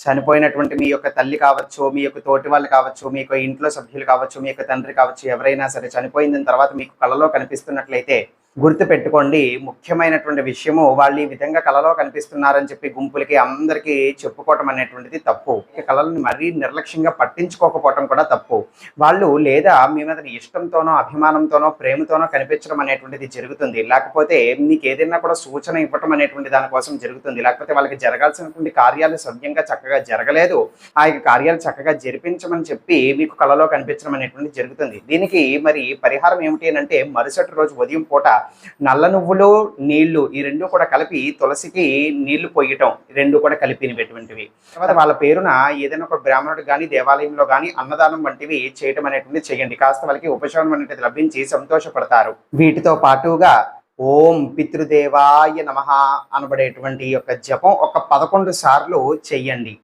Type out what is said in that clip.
చనిపోయినటువంటి మీ యొక్క తల్లి కావచ్చు మీ యొక్క తోటి వాళ్ళు కావచ్చు మీ యొక్క ఇంట్లో సభ్యులు కావచ్చు మీ యొక్క తండ్రి కావచ్చు ఎవరైనా సరే చనిపోయిన తర్వాత మీకు కళలో కనిపిస్తున్నట్లయితే గుర్తు పెట్టుకోండి ముఖ్యమైనటువంటి విషయము వాళ్ళు ఈ విధంగా కళలో కనిపిస్తున్నారని చెప్పి గుంపులకి అందరికీ చెప్పుకోవటం అనేటువంటిది తప్పు. ఈ కళలను మరీ నిర్లక్ష్యంగా పట్టించుకోకపోవటం కూడా తప్పు. వాళ్ళు లేదా మీ మీద ఇష్టంతోనో అభిమానంతోనో ప్రేమతోనో కనిపించడం అనేటువంటిది జరుగుతుంది. లేకపోతే మీకు ఏదైనా కూడా సూచన ఇవ్వటం అనేటువంటి దానికోసం జరుగుతుంది. లేకపోతే వాళ్ళకి జరగాల్సినటువంటి కార్యాలు సవ్యంగా చక్కగా జరగలేదు. ఆ యొక్క కార్యాలు చక్కగా జరిపించమని చెప్పి మీకు కళలో కనిపించడం అనేటువంటి జరుగుతుంది. దీనికి మరి పరిహారం ఏమిటి అంటే మరుసటి రోజు ఉదయం పూట నల్ల నువ్వులు నీళ్ళు ఈ రెండు కూడా కలిపి తులసికి నీళ్ళు పొయ్యటం. రెండు కూడా కలిపినటువంటివి తర్వాత వాళ్ళ పేరున ఏదైనా ఒక బ్రాహ్మణుడు కానీ దేవాలయంలో కానీ అన్నదానం వంటివి చేయటం అనేటువంటి చేయండి. కాస్త వాళ్ళకి ఉపశమనం అనేటువంటి లభించి సంతోషపడతారు. వీటితో పాటుగా ఓం పితృదేవాయ నమ అనబడేటువంటి యొక్క జపం ఒక పదకొండు సార్లు చెయ్యండి